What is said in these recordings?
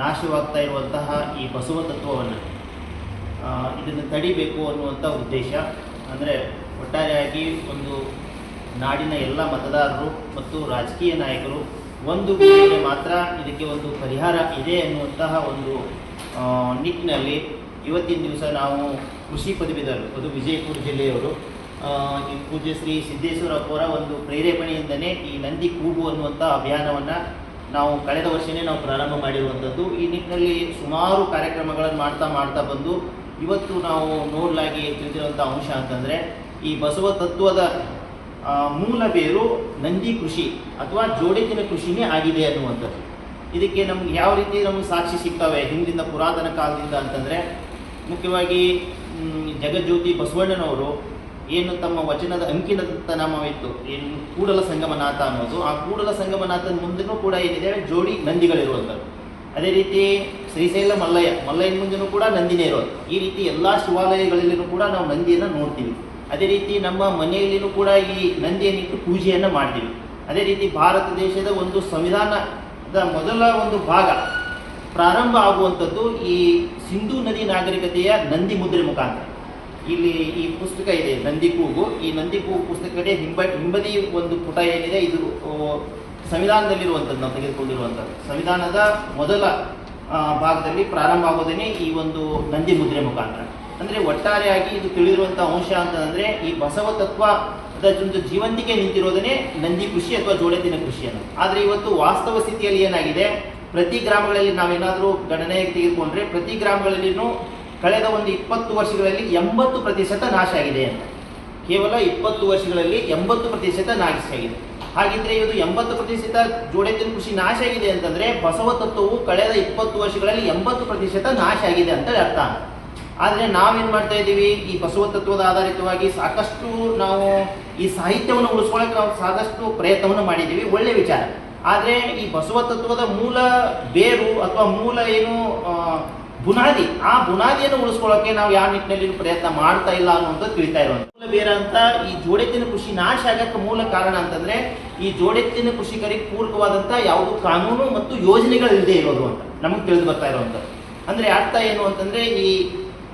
ನಾಶವಾಗ್ತಾ ಇರುವಂತಹ ಈ ಬಸವ ತತ್ವವನ್ನು ಇದನ್ನು ತಡಿಬೇಕು ಅನ್ನುವಂಥ ಉದ್ದೇಶ. ಅಂದರೆ ಒಟ್ಟಾರೆಯಾಗಿ ಒಂದು ನಾಡಿನ ಎಲ್ಲ ಮತದಾರರು ಮತ್ತು ರಾಜಕೀಯ ನಾಯಕರು ಒಂದು ಗುರಿಯಲ್ಲಿ ಮಾತ್ರ ಇದಕ್ಕೆ ಒಂದು ಪರಿಹಾರ ಇದೆ ಅನ್ನುವಂತಹ ಒಂದು ನಿಟ್ಟಿನಲ್ಲಿ ಇವತ್ತಿನ ದಿವಸ ನಾವು ಕೃಷಿ ಪದವೀಧರರು, ಅದು ವಿಜಯಪುರ ಜಿಲ್ಲೆಯವರು ಈ ಪೂಜ್ಯ ಶ್ರೀ ಸಿದ್ದೇಶ್ವರಪ್ಪ ಅವರ ಒಂದು ಪ್ರೇರೇಪಣೆಯಿಂದನೇ ಈ ನಂದಿ ಕೂಗು ಅನ್ನುವಂಥ ಅಭಿಯಾನವನ್ನು ನಾವು ಕಳೆದ ವರ್ಷವೇ ನಾವು ಪ್ರಾರಂಭ ಮಾಡಿರುವಂಥದ್ದು. ಈ ನಿಟ್ಟಿನಲ್ಲಿ ಸುಮಾರು ಕಾರ್ಯಕ್ರಮಗಳನ್ನು ಮಾಡ್ತಾ ಮಾಡ್ತಾ ಬಂದು, ಇವತ್ತು ನಾವು ನೋಡಲಾಗಿ ತಿಳಿದಿರುವಂಥ ಅಂಶ ಅಂತಂದರೆ, ಈ ಬಸವ ತತ್ವದ ಮೂಲ ಬೇರು ನಂದಿ ಕೃಷಿ ಅಥವಾ ಜೋಡಿತಿನ ಕೃಷಿನೇ ಆಗಿದೆ ಅನ್ನುವಂಥದ್ದು. ಇದಕ್ಕೆ ನಮ್ಗೆ ಯಾವ ರೀತಿ ನಮ್ಗೆ ಸಾಕ್ಷಿ ಸಿಗ್ತವೆ? ಹಿಂದಿನ ಪುರಾತನ ಕಾಲದಿಂದ ಅಂತಂದರೆ, ಮುಖ್ಯವಾಗಿ ಜಗಜ್ಯೋತಿ ಬಸವಣ್ಣನವರು ಏನು ತಮ್ಮ ವಚನದ ಅಂಕಿನ ನಾಮವಿತ್ತು ಏನು ಕೂಡಲ ಸಂಗಮನಾಥ ಅನ್ನೋದು, ಆ ಕೂಡಲ ಸಂಗಮನಾಥನ ಮುಂದೆನೂ ಕೂಡ ಏನಿದೆ, ಜೋಡಿ ನಂದಿಗಳಿರುವಂಥದ್ದು. ಅದೇ ರೀತಿ ಶ್ರೀಶೈಲ ಮಲ್ಲಯ್ಯ, ಮಲ್ಲಯ್ಯನ ಮುಂದೆನೂ ಕೂಡ ನಂದಿನೇ ಇರೋದು. ಈ ರೀತಿ ಎಲ್ಲ ಶಿವಾಲಯಗಳಲ್ಲಿನೂ ಕೂಡ ನಾವು ನಂದಿಯನ್ನು ನೋಡ್ತೀವಿ. ಅದೇ ರೀತಿ ನಮ್ಮ ಮನೆಯಲ್ಲಿನೂ ಕೂಡ ಈ ನಂದಿಯನ್ನಿಟ್ಟು ಪೂಜೆಯನ್ನು ಮಾಡ್ತೀವಿ. ಅದೇ ರೀತಿ ಭಾರತ ದೇಶದ ಒಂದು ಸಂವಿಧಾನದ ಮೊದಲ ಒಂದು ಭಾಗ ಪ್ರಾರಂಭ ಆಗುವಂಥದ್ದು ಈ ಸಿಂಧೂ ನದಿ ನಾಗರಿಕತೆಯ ನಂದಿ ಮುದ್ರೆ ಮುಖಾಂತರ. ಇಲ್ಲಿ ಈ ಪುಸ್ತಕ ಇದೆ ನಂದಿ ಕೂಗು ಈ ನಂದಿ ಕೂಗು ಪುಸ್ತಕಕ್ಕೆ ಹಿಂಬ, ಹಿಂಬದಿ ಒಂದು ಪುಟ ಏನಿದೆ, ಇದು ಸಂವಿಧಾನದಲ್ಲಿರುವಂಥದ್ದು, ನಾವು ತೆಗೆದುಕೊಂಡಿರುವಂಥದ್ದು. ಸಂವಿಧಾನದ ಮೊದಲ ಭಾಗದಲ್ಲಿ ಪ್ರಾರಂಭ ಆಗೋದೇ ಈ ಒಂದು ನಂದಿ ಮುದ್ರೆ ಮುಖಾಂತರ. ಅಂದರೆ ಒಟ್ಟಾರೆಯಾಗಿ ಇದು ತಿಳಿದಿರುವಂಥ ಅಂಶ ಅಂತಂದರೆ, ಈ ಬಸವ ತತ್ವದ ಒಂದು ಜೀವಂತಿಕೆ ನಿಂತಿರೋದನ್ನೇ ನಂದಿ ಕೃಷಿ ಅಥವಾ ಜೋಡೆತಿನ ಕೃಷಿ ಅನ್ನೋದು. ಆದರೆ ಇವತ್ತು ವಾಸ್ತವ ಸ್ಥಿತಿಯಲ್ಲಿ ಏನಾಗಿದೆ, ಪ್ರತಿ ಗ್ರಾಮಗಳಲ್ಲಿ ನಾವೇನಾದರೂ ಗಣನೆಗೆ ತೆಗೆದುಕೊಂಡ್ರೆ ಪ್ರತಿ ಗ್ರಾಮಗಳಲ್ಲಿನೂ ಕಳೆದ ಒಂದು ಇಪ್ಪತ್ತು ವರ್ಷಗಳಲ್ಲಿ ಎಂಬತ್ತು ಪ್ರತಿಶತ ನಾಶ ಆಗಿದೆ ಅಂತ. ಕೇವಲ ಇಪ್ಪತ್ತು ವರ್ಷಗಳಲ್ಲಿ ಎಂಬತ್ತು ಪ್ರತಿಶತ ನಾಶ ಆಗಿದೆ. ಹಾಗಿದ್ರೆ ಇದು ಎಂಬತ್ತು ಪ್ರತಿಶತ ಜೋಡೆತಿನ ಕೃಷಿ ನಾಶ ಆಗಿದೆ ಅಂತಂದ್ರೆ ಬಸವ ತತ್ವವು ಕಳೆದ ಇಪ್ಪತ್ತು ವರ್ಷಗಳಲ್ಲಿ ಎಂಬತ್ತು ಪ್ರತಿಶತ ನಾಶ ಆಗಿದೆ ಅಂತ ಅರ್ಥ. ಆದರೆ ನಾವೇನು ಮಾಡ್ತಾ ಇದ್ದೀವಿ? ಈ ಬಸವ ತತ್ವದ ಆಧಾರಿತವಾಗಿ ಸಾಕಷ್ಟು ನಾವು ಈ ಸಾಹಿತ್ಯವನ್ನು ಉಳಿಸ್ಕೊಳ್ಳೋಕೆ ನಾವು ಸಾಕಷ್ಟು ಪ್ರಯತ್ನವನ್ನು ಮಾಡಿದ್ದೀವಿ. ಒಳ್ಳೆ ವಿಚಾರ. ಆದರೆ ಈ ಬಸವ ತತ್ವದ ಮೂಲ ಬೇರು ಅಥವಾ ಮೂಲ ಏನು ಬುನಾದಿ, ಆ ಬುನಾದಿಯನ್ನು ಉಳಿಸ್ಕೊಳ್ಳೋಕೆ ನಾವು ಯಾವ ನಿಟ್ಟಿನಲ್ಲಿ ಪ್ರಯತ್ನ ಮಾಡ್ತಾ ಇಲ್ಲ ಅನ್ನುವಂಥದ್ದು ತಿಳಿತಾ ಇರುವಂತ ಬೇರೆ ಅಂತ ಈ ಜೋಡೆತ್ತಿನ ಕೃಷಿ ನಾಶ ಆಗಕ್ಕೆ ಮೂಲ ಕಾರಣ ಅಂತಂದ್ರೆ ಈ ಜೋಡೆತ್ತಿನ ಕೃಷಿಕರಿಗೆ ಪೂರಕವಾದಂತ ಯಾವುದು ಕಾನೂನು ಮತ್ತು ಯೋಜನೆಗಳು ಇಲ್ಲದೆ ಇರೋದು ಅಂತ ನಮಗೆ ತಿಳಿದು ಬರ್ತಾ ಇರುವಂಥದ್ದು. ಅಂದ್ರೆ ಅರ್ಥ ಏನು ಅಂತಂದ್ರೆ ಈ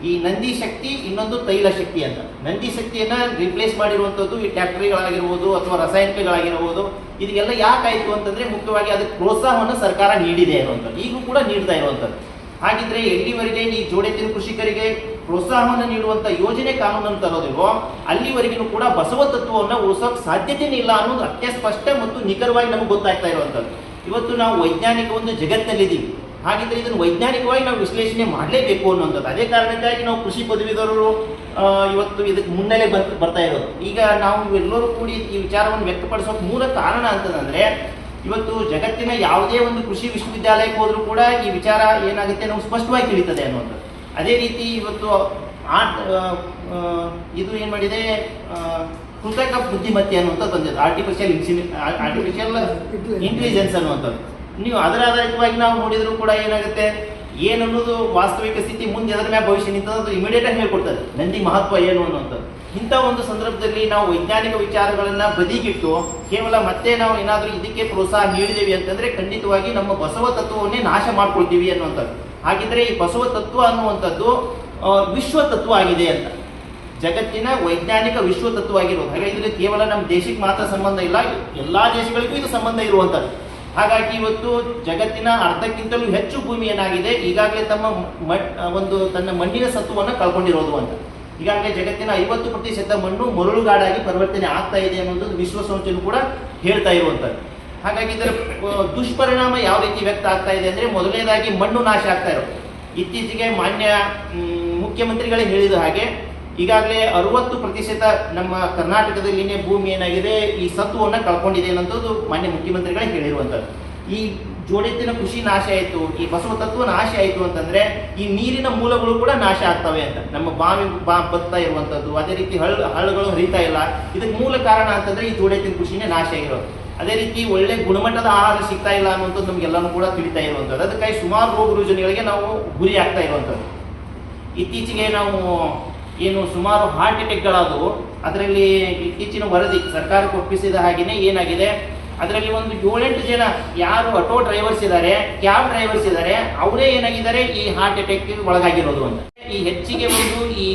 ಈ ನಂದಿ ಶಕ್ತಿ ಇನ್ನೊಂದು ತೈಲ ಶಕ್ತಿ ಅಂತ. ನಂದಿ ಶಕ್ತಿಯನ್ನ ರಿಪ್ಲೇಸ್ ಮಾಡಿರುವಂಥದ್ದು ಈ ಟ್ಯಾಕ್ಟರಿಗಳಾಗಿರ್ಬೋದು ಅಥವಾ ರಾಸಾಯನಿಕಗಳಾಗಿರ್ಬೋದು ಇದೆಲ್ಲ ಯಾಕಾಯ್ತು ಅಂತಂದ್ರೆ ಮುಖ್ಯವಾಗಿ ಅದಕ್ಕೆ ಪ್ರೋತ್ಸಾಹವನ್ನು ಸರ್ಕಾರ ನೀಡಿದೆ ಅನ್ನುವಂಥದ್ದು. ಈಗಲೂ ಕೂಡ ನೀಡ್ತಾ ಇರುವಂಥದ್ದು. ಹಾಗಿದ್ರೆ ಎಲ್ಲಿವರೆಗೆ ಈ ಜೋಡೆತ್ತಿನ ಕೃಷಿಕರಿಗೆ ಪ್ರೋತ್ಸಾಹವನ್ನು ನೀಡುವಂತ ಯೋಜನೆ ಕಾನೂನನ್ನು ತರೋದಿಲ್ವೋ ಅಲ್ಲಿವರೆಗೂ ಕೂಡ ಬಸವ ತತ್ವವನ್ನು ಉಳಿಸೋಕೆ ಸಾಧ್ಯತೆನೇ ಇಲ್ಲ ಅನ್ನೋದು ಅತ್ಯಸ್ಪಷ್ಟ ಮತ್ತು ನಿಖರವಾಗಿ ನಮಗೆ ಗೊತ್ತಾಗ್ತಾ ಇರುವಂತದ್ದು ಇವತ್ತು ನಾವು ವೈಜ್ಞಾನಿಕ ಒಂದು ಜಗತ್ತಿನಲ್ಲಿದ್ದೀವಿ. ಹಾಗಿದ್ರೆ ಇದನ್ನು ವೈಜ್ಞಾನಿಕವಾಗಿ ನಾವು ವಿಶ್ಲೇಷಣೆ ಮಾಡಲೇಬೇಕು ಅನ್ನೋಂಥದ್ದು. ಅದೇ ಕಾರಣಕ್ಕಾಗಿ ನಾವು ಕೃಷಿ ಪದವೀಧರರು ಇವತ್ತು ಇದಕ್ಕೆ ಮುನ್ನೆಲೆ ಬರ್, ಬರ್ತಾ ಇರೋದು. ಈಗ ನಾವು ಎಲ್ಲರೂ ಕೂಡಿ ಈ ವಿಚಾರವನ್ನು ವ್ಯಕ್ತಪಡಿಸೋಕೆ ಮೂಲ ಕಾರಣ ಅಂತಂದ್ರೆ ಇವತ್ತು ಜಗತ್ತಿನ ಯಾವುದೇ ಒಂದು ಕೃಷಿ ವಿಶ್ವವಿದ್ಯಾಲಯಕ್ಕೆ ಹೋದರೂ ಕೂಡ ಈ ವಿಚಾರ ಏನಾಗುತ್ತೆ ನಮ್ಗೆ ಸ್ಪಷ್ಟವಾಗಿ ತಿಳಿತದೆ ಅನ್ನೋದು. ಅದೇ ರೀತಿ ಇವತ್ತು ಆ ಆ, ಆ, ಇದು ಏನು ಮಾಡಿದೆ? ಕೃತಕ ಬುದ್ಧಿಮತ್ತೆ ಅನ್ನುವಂಥದ್ದು ಬಂದಿದೆ. ಆರ್ಟಿಫಿಷಿಯಲ್ ಆರ್ಟಿಫಿಷಿಯಲ್ ಇಂಟೆಲಿಜೆನ್ಸ್ ಅನ್ನುವಂಥದ್ದು. ನೀವು ಅದರ ಆಧಾರಿತವಾಗಿ ನಾವು ನೋಡಿದರೂ ಕೂಡ ಏನಾಗುತ್ತೆ? ಏನನ್ನೋದು ವಾಸ್ತವಿಕ ಸ್ಥಿತಿ ಮುಂದೆ ಅದರ ಮೇಲೆ ಭವಿಷ್ಯ ನಿಂತದ್ದು ಇಮಿಡಿಯೇಟ್ ಆಗಿ ಹೇಳ್ಕೊಡ್ತದೆ. ನಂದಿ ಮಹತ್ವ ಏನು ಅನ್ನುವಂಥದ್ದು. ಇಂಥ ಒಂದು ಸಂದರ್ಭದಲ್ಲಿ ನಾವು ವೈಜ್ಞಾನಿಕ ವಿಚಾರಗಳನ್ನು ಬದಿಗಿಟ್ಟು ಕೇವಲ ಮತ್ತೆ ನಾವು ಏನಾದರೂ ಇದಕ್ಕೆ ಪ್ರೋತ್ಸಾಹ ನೀಡಿದೇವಿ ಅಂತಂದರೆ ಖಂಡಿತವಾಗಿ ನಮ್ಮ ಬಸವ ತತ್ವವನ್ನೇ ನಾಶ ಮಾಡ್ಕೊಳ್ತೀವಿ ಅನ್ನುವಂಥದ್ದು. ಹಾಗಿದ್ರೆ ಈ ಬಸವ ತತ್ವ ಅನ್ನುವಂಥದ್ದು ವಿಶ್ವ ತತ್ವ ಆಗಿದೆ ಅಂತ. ಜಗತ್ತಿನ ವೈಜ್ಞಾನಿಕ ವಿಶ್ವ ತತ್ವ ಆಗಿರೋದು. ಹಾಗಾಗಿ ಕೇವಲ ನಮ್ಮ ದೇಶಕ್ಕೆ ಮಾತ್ರ ಸಂಬಂಧ ಇಲ್ಲ, ಎಲ್ಲ ದೇಶಗಳಿಗೂ ಇದು ಸಂಬಂಧ ಇರುವಂಥದ್ದು. ಹಾಗಾಗಿ ಇವತ್ತು ಜಗತ್ತಿನ ಅರ್ಧಕ್ಕಿಂತಲೂ ಹೆಚ್ಚು ಭೂಮಿ ಏನಾಗಿದೆ ಈಗಾಗಲೇ ತಮ್ಮ ಒಂದು ತನ್ನ ಮಣ್ಣಿನ ಸತ್ವವನ್ನು ಕಳ್ಕೊಂಡಿರೋದು ಅಂತ. ಈಗಾಗಲೇ ಜಗತ್ತಿನ ಐವತ್ತು ಪ್ರತಿಶತ ಮಣ್ಣು ಮರಳುಗಾಡಾಗಿ ಪರಿವರ್ತನೆ ಆಗ್ತಾ ಇದೆ ಅನ್ನೋದು ವಿಶ್ವಸಂಸ್ಥೆಯೂ ಕೂಡ ಹೇಳ್ತಾ ಇರುವಂಥದ್ದು. ಹಾಗಾಗಿ ಇದರ ದುಷ್ಪರಿಣಾಮ ಯಾವ ರೀತಿ ವ್ಯಕ್ತ ಆಗ್ತಾ ಇದೆ ಅಂದರೆ ಮೊದಲನೇದಾಗಿ ಮಣ್ಣು ನಾಶ ಆಗ್ತಾ ಇರೋದು. ಇತ್ತೀಚೆಗೆ ಮಾನ್ಯ ಮುಖ್ಯಮಂತ್ರಿಗಳೇ ಹೇಳಿದ ಹಾಗೆ ಈಗಾಗಲೇ ಅರವತ್ತು ಪ್ರತಿಶತ ನಮ್ಮ ಕರ್ನಾಟಕದಲ್ಲಿನೇ ಭೂಮಿ ಏನಾಗಿದೆ ಈ ಸತ್ವವನ್ನು ಕಳ್ಕೊಂಡಿದೆ ಅನ್ನೋದು ಮಾನ್ಯ ಮುಖ್ಯಮಂತ್ರಿಗಳೇ ಹೇಳಿರುವಂಥದ್ದು. ಈ ಜೋಡೆತ್ತಿನ ಕೃಷಿ ನಾಶ ಆಯಿತು, ಈ ಬಸವ ತತ್ವ ನಾಶ ಆಯಿತು ಅಂತಂದ್ರೆ ಈ ನೀರಿನ ಮೂಲಗಳು ಕೂಡ ನಾಶ ಆಗ್ತವೆ ಅಂತ. ನಮ್ಮ ಬಾವಿ, ಬಾ, ಬತ್ತಾ ಇರುವಂಥದ್ದು ಅದೇ ರೀತಿ ಹಳ್ಳ ಹಳ್ಳಗಳು ಹರಿತಾ ಇಲ್ಲ. ಇದಕ್ಕೆ ಮೂಲ ಕಾರಣ ಅಂತಂದ್ರೆ ಈ ಜೋಡೆತ್ತಿನ ಕೃಷಿನೇ ನಾಶ ಆಗಿರೋದು. ಅದೇ ರೀತಿ ಒಳ್ಳೆ ಗುಣಮಟ್ಟದ ಆಹಾರ ಸಿಗ್ತಾ ಇಲ್ಲ ಅನ್ನುವಂಥದ್ದು ನಮಗೆಲ್ಲನೂ ಕೂಡ ತಿಳಿತಾ ಇರುವಂಥದ್ದು. ಅದಕ್ಕಾಗಿ ಸುಮಾರು ರೋಗ ರುಜಿನಗಳಿಗೆ ನಾವು ಗುರಿ ಆಗ್ತಾ ಇರುವಂಥದ್ದು. ಇತ್ತೀಚೆಗೆ ನಾವು ಏನು ಸುಮಾರು ಹಾರ್ಟ್ ಅಟ್ಯಾಕ್ಗಳಾದವು ಅದರಲ್ಲಿ ಇತ್ತೀಚಿನ ವರದಿ ಸರ್ಕಾರಕ್ಕೆ ಒಪ್ಪಿಸಿದ ಹಾಗೆಯೇ ಏನಾಗಿದೆ? ಅದರಲ್ಲಿ ಒಂದು ಏಳೆಂಟು ಜನ ಯಾರು ಆಟೋ ಡ್ರೈವರ್ಸ್ ಇದ್ದಾರೆ ಕ್ಯಾಬ್ ಡ್ರೈವರ್ಸ್ ಇದ್ದಾರೆ ಅವರೇ ಏನಾಗಿದ್ದಾರೆ, ಈ ಹಾರ್ಟ್ ಅಟ್ಯಾಕ್ ಒಳಗಾಗಿರೋದು ಅಂತ. ಈ ಹೆಚ್ಚಿಗೆ ಒಂದು ಈ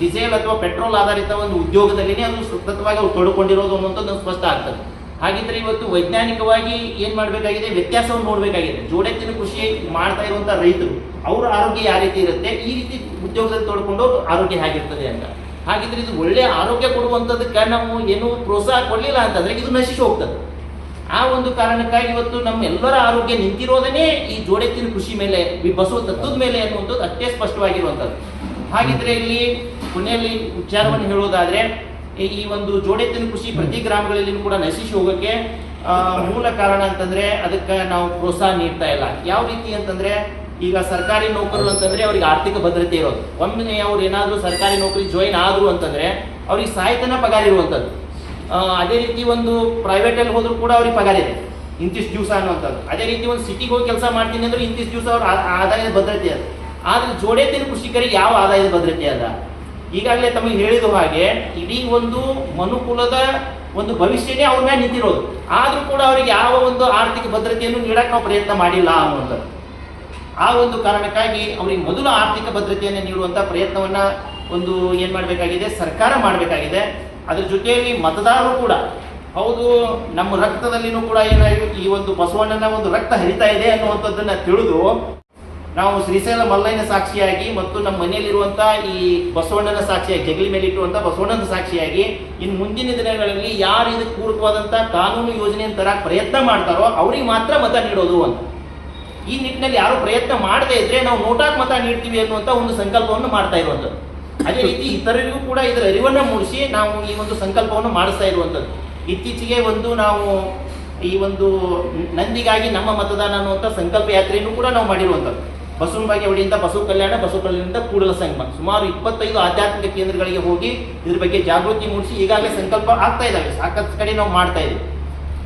ಡೀಸೆಲ್ ಅಥವಾ ಪೆಟ್ರೋಲ್ ಆಧಾರಿತ ಒಂದು ಉದ್ಯೋಗದಲ್ಲಿನೇ ಅದು ಸತತವಾಗಿ ಅವ್ರು ತೊಡಕೊಂಡಿರೋದು ಅನ್ನುವಂಥದ್ದು ಸ್ಪಷ್ಟ ಆಗ್ತದೆ. ಹಾಗಿದ್ರೆ ಇವತ್ತು ವೈಜ್ಞಾನಿಕವಾಗಿ ಏನ್ ಮಾಡಬೇಕಾಗಿದೆ, ವ್ಯತ್ಯಾಸವನ್ನು ನೋಡಬೇಕಾಗಿದೆ. ಜೋಡೆತ್ತಿನ ಕೃಷಿ ಮಾಡ್ತಾ ಇರುವಂತಹ ರೈತರು, ಅವರ ಆರೋಗ್ಯ ಯಾವ ರೀತಿ ಇರುತ್ತೆ, ಈ ರೀತಿ ಉದ್ಯೋಗದಲ್ಲಿ ತೊಡಕೊಂಡು ಆರೋಗ್ಯ ಹೇಗಿರ್ತದೆ ಅಂತ. ಹಾಗಿದ್ರೆ ಇದು ಒಳ್ಳೆ ಆರೋಗ್ಯ ಕೊಡುವಂಥದ್ದಕ್ಕೆ ನಾವು ಏನು ಪ್ರೋತ್ಸಾಹ ಕೊಡಲಿಲ್ಲ ಅಂತಂದ್ರೆ ಇದು ನಶಿಸಿ ಹೋಗ್ತದೆ. ಆ ಒಂದು ಕಾರಣಕ್ಕಾಗಿ ಇವತ್ತು ನಮ್ಮ ಎಲ್ಲರ ಆರೋಗ್ಯ ನಿಂತಿರೋದನ್ನೇ ಈ ಜೋಡೆತ್ತಿನ ಕೃಷಿ ಮೇಲೆ, ಈ ಬಸವ ತತ್ವದ ಮೇಲೆ ಅನ್ನುವಂಥದ್ದು ಅಷ್ಟೇ ಸ್ಪಷ್ಟವಾಗಿರುವಂಥದ್ದು. ಹಾಗಿದ್ರೆ ಇಲ್ಲಿ ಕೊನೆಯಲ್ಲಿ ವಿಚಾರವನ್ನು ಹೇಳೋದಾದ್ರೆ ಈ- ಒಂದು ಜೋಡೆತ್ತಿನ ಕೃಷಿ ಪ್ರತಿ ಗ್ರಾಮಗಳಲ್ಲಿ ಕೂಡ ನಶಿಸಿ ಹೋಗೋಕ್ಕೆ ಮೂಲ ಕಾರಣ ಅಂತಂದ್ರೆ ಅದಕ್ಕೆ ನಾವು ಪ್ರೋತ್ಸಾಹ ನೀಡ್ತಾ ಇಲ್ಲ. ಯಾವ ರೀತಿ ಅಂತಂದ್ರೆ, ಈಗ ಸರ್ಕಾರಿ ನೌಕರರು ಅಂತಂದ್ರೆ ಅವ್ರಿಗೆ ಆರ್ಥಿಕ ಭದ್ರತೆ ಇರೋದು. ಒಮ್ಮೆ ಅವ್ರು ಏನಾದರೂ ಸರ್ಕಾರಿ ನೌಕರಿ ಜಾಯಿನ್ ಆದ್ರು ಅಂತಂದ್ರೆ, ಅವ್ರಿಗೆ ಸಾಯ್ತನ ಪಗಾರ ಇರುವಂಥದ್ದು. ಅದೇ ರೀತಿ ಒಂದು ಪ್ರೈವೇಟ್ ಅಲ್ಲಿ ಹೋದ್ರು ಕೂಡ ಅವ್ರಿಗೆ ಪಗಾರ ಇದೆ. ಇಂತಿಷ್ಟು ದಿವಸ ಅನ್ನುವಂಥದ್ದು. ಅದೇ ರೀತಿ ಒಂದು ಸಿಟಿಗೆ ಹೋಗಿ ಕೆಲಸ ಮಾಡ್ತೀನಿ ಅಂದ್ರೆ ಇಂತಿಷ್ಟು ದಿವಸ ಅವ್ರ ಆದಾಯದ ಭದ್ರತೆ ಅದ. ಆದ್ರೆ ಜೋಡೇತಿನ ಕೃಷಿಕರಿಗೆ ಯಾವ ಆದಾಯದ ಭದ್ರತೆ ಅದ? ಈಗಾಗಲೇ ತಮಗೆ ಹೇಳಿದ ಹಾಗೆ, ಇಡೀ ಒಂದು ಮನುಕುಲದ ಒಂದು ಭವಿಷ್ಯನೇ ಅವ್ರ ಮೇಲೆ ನಿಂತಿರೋದು. ಆದರೂ ಕೂಡ ಅವರಿಗೆ ಯಾವ ಒಂದು ಆರ್ಥಿಕ ಭದ್ರತೆಯನ್ನು ನೀಡಕ್ಕೆ ನಾವು ಪ್ರಯತ್ನ ಮಾಡಿಲ್ಲ ಅನ್ನುವಂಥದ್ದು. ಆ ಒಂದು ಕಾರಣಕ್ಕಾಗಿ ಅವರಿಗೆ ಮೊದಲು ಆರ್ಥಿಕ ಭದ್ರತೆಯನ್ನು ನೀಡುವಂತ ಪ್ರಯತ್ನವನ್ನ ಒಂದು ಏನು ಮಾಡಬೇಕಾಗಿದೆ? ಸರ್ಕಾರ ಮಾಡಬೇಕಾಗಿದೆ. ಅದ್ರ ಜೊತೆಯಲ್ಲಿ ಮತದಾರರು ಕೂಡ, ಹೌದು, ನಮ್ಮ ರಕ್ತದಲ್ಲಿನೂ ಕೂಡ ಏನಾಯ್ತು ಈ ಒಂದು ಬಸವಣ್ಣನ ಒಂದು ರಕ್ತ ಹರಿತಾ ಇದೆ ಅನ್ನುವಂಥದ್ದನ್ನ ತಿಳಿದು, ನಾವು ಶ್ರೀಶೈಲ ಮಲ್ಲಯ್ಯನ ಸಾಕ್ಷಿಯಾಗಿ ಮತ್ತು ನಮ್ಮ ಮನೆಯಲ್ಲಿರುವಂತ ಈ ಬಸವಣ್ಣನ ಸಾಕ್ಷಿಯಾಗಿ, ಜಗಲಿ ಮೇಲೆ ಇಟ್ಟುವಂತಹ ಬಸವಣ್ಣನ ಸಾಕ್ಷಿಯಾಗಿ ಇನ್ನು ಮುಂದಿನ ದಿನಗಳಲ್ಲಿ ಯಾರು ಇದಕ್ಕೆ ಪೂರಕವಾದಂಥ ಕಾನೂನು ಯೋಜನೆಯನ್ನು ತರಕ್ಕೆ ಪ್ರಯತ್ನ ಮಾಡ್ತಾರೋ ಅವ್ರಿಗೆ ಮಾತ್ರ ಮತ ನೀಡೋದು ಅಂತ. ಈ ನಿಟ್ಟಿನಲ್ಲಿ ಯಾರು ಪ್ರಯತ್ನ ಮಾಡದೇ ಇದ್ರೆ ನಾವು ನೋಟಾಕ್ ಮತ ನೀಡ್ತೀವಿ ಅನ್ನುವಂತ ಒಂದು ಸಂಕಲ್ಪವನ್ನು ಮಾಡ್ತಾ ಇರುವಂಥದ್ದು ಅದೇ ರೀತಿ ಇತರರಿಗೂ ಕೂಡ ಇದರ ಅರಿವನ್ನ ಮೂಡಿಸಿ ನಾವು ಈ ಒಂದು ಸಂಕಲ್ಪವನ್ನು ಮಾಡಿಸ್ತಾ ಇರುವಂಥದ್ದು. ಇತ್ತೀಚೆಗೆ ಒಂದು ನಾವು ಈ ಒಂದು ನಂದಿಗಾಗಿ ನಮ್ಮ ಮತದಾನ ಅನ್ನುವಂಥ ಸಂಕಲ್ಪ ಯಾತ್ರೆಯನ್ನು ಕೂಡ ನಾವು ಮಾಡಿರುವಂಥದ್ದು. ಬಸವನ ಬಾಗೇವಾಡಿಯಿಂದ ಬಸವ ಕಲ್ಯಾಣ, ಬಸವ ಕಲ್ಯಾಣದಿಂದ ಕೂಡಲ ಸಂಗಮ. ಸುಮಾರು ಇಪ್ಪತ್ತೈದು ಆಧ್ಯಾತ್ಮಿಕ ಕೇಂದ್ರಗಳಿಗೆ ಹೋಗಿ ಇದ್ರ ಬಗ್ಗೆ ಜಾಗೃತಿ ಮೂಡಿಸಿ ಈಗಾಗಲೇ ಸಂಕಲ್ಪ ಆಗ್ತಾ ಇದ್ದಾವೆ. ಸಾಕಷ್ಟು ಕಡೆ ನಾವು ಮಾಡ್ತಾ ಇದ್ದೀವಿ.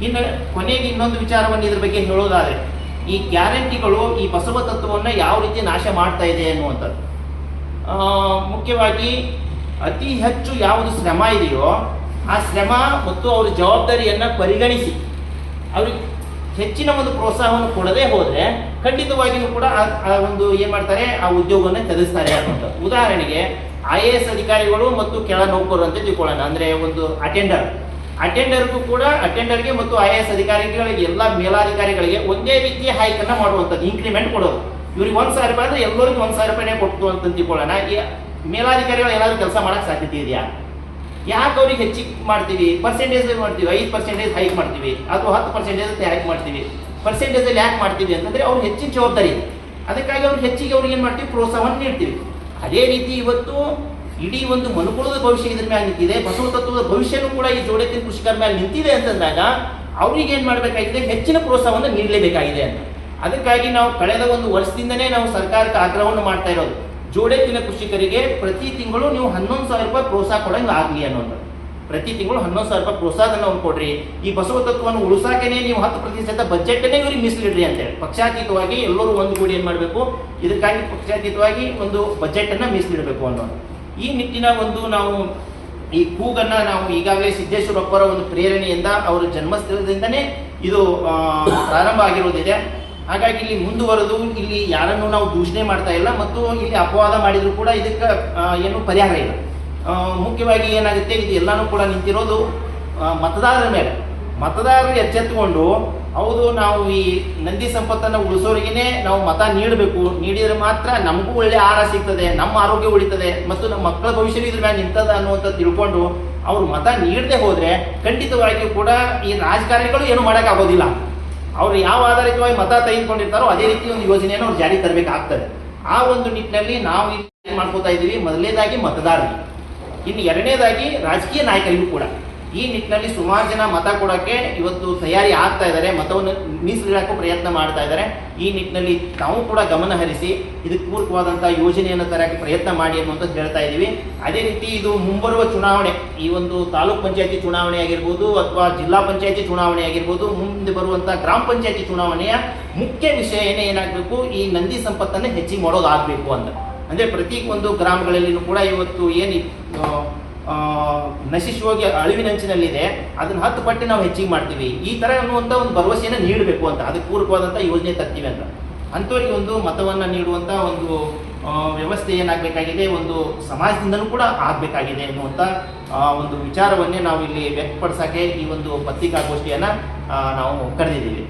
ಇನ್ನು ಕೊನೆಗೆ ಇನ್ನೊಂದು ವಿಚಾರವನ್ನು ಇದ್ರ ಬಗ್ಗೆ ಹೇಳೋದಾದ್ರೆ, ಈ ಗ್ಯಾರಂಟಿಗಳು ಈ ಬಸವ ತತ್ವವನ್ನು ಯಾವ ರೀತಿ ನಾಶ ಮಾಡ್ತಾ ಇದೆ ಅನ್ನುವಂಥದ್ದು. ಮುಖ್ಯವಾಗಿ ಅತಿ ಹೆಚ್ಚು ಯಾವುದು ಶ್ರಮ ಇದೆಯೋ ಆ ಶ್ರಮ ಮತ್ತು ಅವರ ಜವಾಬ್ದಾರಿಯನ್ನು ಪರಿಗಣಿಸಿ. ಅವ್ರಿಗೆ ಹೆಚ್ಚಿನ ಒಂದು ಪ್ರೋತ್ಸಾಹವನ್ನು ಕೊಡದೇ ಹೋದರೆ ಖಂಡಿತವಾಗಿಯೂ ಕೂಡ ಆ- ಒಂದು ಏನು ಮಾಡ್ತಾರೆ, ಆ ಉದ್ಯೋಗವನ್ನು ತ್ಯಜಿಸ್ತಾರೆ ಅನ್ನೋದು ಉದಾಹರಣೆಗೆ ಐ ಎ ಎಸ್ ಅಧಿಕಾರಿಗಳು ಮತ್ತು ಕೆಳ ನೌಕರರು ಅಂತ ತಿಳ್ಕೊಳ್ಳೋಣ. ಅಂದರೆ ಒಂದು ಅಟೆಂಡರ್ ಅಟೆಂಡರ್ಗೂ ಕೂಡ ಅಟೆಂಡರ್ಗೆ ಮತ್ತು ಐ ಎ ಎಸ್ ಅಧಿಕಾರಿಗಳಿಗೆ, ಎಲ್ಲ ಮೇಲಾಧಿಕಾರಿಗಳಿಗೆ ಒಂದೇ ರೀತಿಯ ಹೈಕನ್ನು ಮಾಡುವಂಥದ್ದು ಇನ್ಕ್ರಿಮೆಂಟ್ ಕೊಡೋದು. ಇವ್ರಿಗೆ ಒಂದು ಸಾವಿರ ರೂಪಾಯಿ ಅಂದ್ರೆ ಎಲ್ಲರಿಗೂ ಒಂದು ಸಾವಿರ ರೂಪಾಯಿನೇ ಕೊಟ್ಟು ಅಂತ ತಿಳ್ಕೊಳ್ಳೋಣ. ಮೇಲಾಧಿಕಾರಿಗಳು ಏನಾದ್ರು ಕೆಲಸ ಮಾಡಕ್ಕೆ ಸಾಧ್ಯತೆ ಇದೆಯಾ? ಯಾಕೆ ಅವ್ರಿಗೆ ಹೆಚ್ಚಿಗೆ ಮಾಡ್ತೀವಿ? ಪರ್ಸೆಂಟೇಜ್ ಮಾಡ್ತೀವಿ? ಐದು ಪರ್ಸೆಂಟೇಜ್ ಹೈಕ್ ಮಾಡ್ತೀವಿ. ಅಥವಾ ಹತ್ತು ಪರ್ಸೆಂಟೇಜ್ ಹೈಕ್ ಮಾಡ್ತೀವಿ. ಪರ್ಸೆಂಟೇಜಲ್ಲಿ ಯಾಕೆ ಮಾಡ್ತೀವಿ ಅಂತಂದ್ರೆ ಅವ್ರು ಹೆಚ್ಚಿನ ಜವಾಬ್ದಾರಿ. ಇದೆ ಅದಕ್ಕಾಗಿ ಅವ್ರಿಗೆ ಹೆಚ್ಚಿಗೆ ಅವ್ರಿಗೆ ಏನು ಮಾಡ್ತೀವಿ? ಪ್ರೋತ್ಸಾಹವನ್ನು ನೀಡ್ತೀವಿ. ಅದೇ ರೀತಿ ಇವತ್ತು ಇಡೀ ಒಂದು ಮನುಕುಲದ ಭವಿಷ್ಯ ಇದ್ರ ಮೇಲೆ ನಿಂತಿದೆ. ಬಸವ ತತ್ವದ ಭವಿಷ್ಯನೂ ಕೂಡ ಈ ಜೋಡೆತ್ತಿನ ಕೃಷಿಕರ ಮೇಲೆ ನಿಂತಿದೆ ಅಂತಂದಾಗ ಅವ್ರಿಗೆ ಏನು ಮಾಡಬೇಕಾಗಿದೆ? ಹೆಚ್ಚಿನ ಪ್ರೋತ್ಸಾಹವನ್ನು ನೀಡಲೇಬೇಕಾಗಿದೆ ಅಂತ. ಅದಕ್ಕಾಗಿ ನಾವು ಕಳೆದ ಒಂದು ವರ್ಷದಿಂದನೇ ನಾವು ಸರ್ಕಾರಕ್ಕೆ ಆಗ್ರಹವನ್ನು ಮಾಡ್ತಾ ಇರೋದು. ದಿನ ಕೃಷಿಕರಿಗೆ ಪ್ರತಿ ತಿಂಗಳು ನೀವು ಹನ್ನೊಂದು ಸಾವಿರ ರೂಪಾಯಿ ಪ್ರೋತ್ಸಾಹ ಕೊಡಂಗೆ ಆಗಲಿ ಅನ್ನೋದು ಪ್ರತಿ ತಿಂಗಳು ಹನ್ನೊಂದು ಸಾವಿರ ರೂಪಾಯಿ ಪ್ರೋತ್ಸಾಹವನ್ನು ಕೊಡ್ರಿ. ಈ ಬಸವ ತತ್ವವನ್ನು ಉಳಿಸಾಕೇನೆ ನೀವು ಹತ್ತು ಪ್ರತಿಶತ ಬಜೆಟ್ನೇ ಇವ್ರಿಗೆ ಮೀಸಲಿಡ್ರಿ ಅಂತೇಳಿ ಪಕ್ಷಾತೀತವಾಗಿ ಎಲ್ಲರೂ ಒಂದು ಕೂಡಿ ಏನು ಮಾಡಬೇಕು? ಇದಕ್ಕಾಗಿ ಪಕ್ಷಾತೀತವಾಗಿ ಒಂದು ಬಜೆಟನ್ನು ಮೀಸಲಿಡಬೇಕು ಅನ್ನೋದು ಈ ನಿಟ್ಟಿನ ಒಂದು ನಾವು ಈ ಕೂಗನ್ನ ನಾವು ಈಗಾಗಲೇ ಸಿದ್ದೇಶ್ವರಪ್ಪರ ಒಂದು ಪ್ರೇರಣೆಯಿಂದ ಅವರ ಜನ್ಮಸ್ಥಳದಿಂದನೇ ಇದು ಪ್ರಾರಂಭ ಆಗಿರೋದಿದೆ. ಹಾಗಾಗಿ ಇಲ್ಲಿ ಮುಂದುವರೆದು ಇಲ್ಲಿ ಯಾರನ್ನು ನಾವು ದೂಷಣೆ ಮಾಡ್ತಾ ಇಲ್ಲ ಮತ್ತು ಇಲ್ಲಿ ಅಪವಾದ ಮಾಡಿದ್ರು ಕೂಡ ಇದಕ್ಕೆ ಏನು ಪರಿಹಾರ ಇಲ್ಲ. ಮುಖ್ಯವಾಗಿ ಏನಾಗುತ್ತೆ, ಇದು ಎಲ್ಲಾನು ಕೂಡ ನಿಂತಿರೋದು ಮತದಾರರ ಮೇಲೆ. ಮತದಾರರು ಎಚ್ಚೆತ್ತುಕೊಂಡು, ಹೌದು, ನಾವು ಈ ನಂದಿ ಸಂಪತ್ತನ್ನು ಉಳಿಸೋರಿಗೇನೆ ನಾವು ಮತ ನೀಡಬೇಕು. ನೀಡಿದ್ರೆ ಮಾತ್ರ ನಮಗೂ ಒಳ್ಳೆ ಆಹಾರ ಸಿಗ್ತದೆ, ನಮ್ಮ ಆರೋಗ್ಯ ಉಳಿತದೆ, ಮತ್ತು ನಮ್ಮ ಮಕ್ಕಳ ಭವಿಷ್ಯ ಇದ್ರ ಮೇಲೆ ನಿಂತದ ಅನ್ನುವಂಥದ್ದು ತಿಳ್ಕೊಂಡು, ಅವರು ಮತ ನೀಡದೆ ಹೋದ್ರೆ ಖಂಡಿತವಾಗಿಯೂ ಕೂಡ ಈ ರಾಜಕಾರಣಿಗಳು ಏನು ಮಾಡೋಕ್ಕಾಗೋದಿಲ್ಲ. ಅವ್ರು ಯಾವ ಆಧಾರಿತವಾಗಿ ಮತ ತೆಗೆದುಕೊಂಡಿರ್ತಾರೋ ಅದೇ ರೀತಿ ಒಂದು ಯೋಜನೆಯನ್ನು ಅವ್ರು ಜಾರಿ ತರಬೇಕಾಗ್ತದೆ. ಆ ಒಂದು ನಿಟ್ಟಿನಲ್ಲಿ ನಾವು ಮಾಡ್ಕೋತಾ ಇದ್ದೀವಿ. ಮೊದಲನೇದಾಗಿ ಮತದಾರರಿಗೆ ಇನ್ನು ಎರಡನೇದಾಗಿ ರಾಜಕೀಯ ನಾಯಕರಿಗೂ ಕೂಡ. ಈ ನಿಟ್ಟಿನಲ್ಲಿ ಸುಮಾರು ಜನ ಮತ ಕೊಡೋಕ್ಕೆ ಇವತ್ತು ತಯಾರಿ ಆಗ್ತಾ ಇದ್ದಾರೆ, ಮತವನ್ನು ಮೀಸಲಿಡಕ್ಕೂ ಪ್ರಯತ್ನ ಮಾಡ್ತಾ ಇದ್ದಾರೆ. ಈ ನಿಟ್ಟಿನಲ್ಲಿ ನಾವು ಕೂಡ ಗಮನ ಹರಿಸಿ ಇದಕ್ಕೆ ಪೂರಕವಾದಂಥ ಯೋಜನೆಯನ್ನು ತರಕ್ಕೆ ಪ್ರಯತ್ನ ಮಾಡಿ ಅನ್ನುವಂಥದ್ದು ಹೇಳ್ತಾ ಇದ್ದೀವಿ. ಅದೇ ರೀತಿ ಇದು ಮುಂಬರುವ ಚುನಾವಣೆ, ಈ ಒಂದು ತಾಲೂಕ್ ಪಂಚಾಯತಿ ಚುನಾವಣೆ ಆಗಿರ್ಬೋದು ಅಥವಾ ಜಿಲ್ಲಾ ಪಂಚಾಯತಿ ಚುನಾವಣೆ ಆಗಿರ್ಬೋದು, ಮುಂದೆ ಬರುವಂಥ ಗ್ರಾಮ ಪಂಚಾಯತಿ ಚುನಾವಣೆಯ ಮುಖ್ಯ ವಿಷಯ ಏನೇ ಏನಾಗಬೇಕು, ಈ ನಂದಿ ಸಂಪತ್ತನ್ನು ಹೆಚ್ಚಿಗೆ ಮಾಡೋದಾಗಬೇಕು ಅಂತ. ಅಂದರೆ ಪ್ರತಿ ಒಂದು ಗ್ರಾಮಗಳಲ್ಲಿಯೂ ಕೂಡ ಇವತ್ತು ಏನು ನಶಿಸಿ ಹೋಗಿ ಅಳಿವಿನಂಚಿನಲ್ಲಿದೆ ಅದನ್ನ ಹತ್ತು ಪಟ್ಟು ನಾವು ಹೆಚ್ಚಿಗೆ ಮಾಡ್ತೀವಿ. ಈ ಥರ ಅನ್ನುವಂಥ ಒಂದು ಭರವಸೆಯನ್ನು ನೀಡಬೇಕು ಅಂತ. ಅದಕ್ಕೆ ಪೂರಕವಾದಂಥ ಯೋಜನೆ ತರ್ತೀವಿ ಅಂತ. ಅಂಥವ್ರಿಗೆ ಒಂದು ಮತವನ್ನು ನೀಡುವಂಥ ಒಂದು ವ್ಯವಸ್ಥೆ ಏನಾಗಬೇಕಾಗಿದೆ? ಒಂದು ಸಮಾಜದಿಂದನೂ ಕೂಡ ಆಗಬೇಕಾಗಿದೆ ಅನ್ನುವಂಥ ಒಂದು ವಿಚಾರವನ್ನೇ ನಾವು ಇಲ್ಲಿ ವ್ಯಕ್ತಪಡಿಸೋಕ್ಕೆ ಈ ಒಂದು ಪತ್ರಿಕಾಗೋಷ್ಠಿಯನ್ನು ನಾವು ಕರೆದಿದ್ದೀವಿ.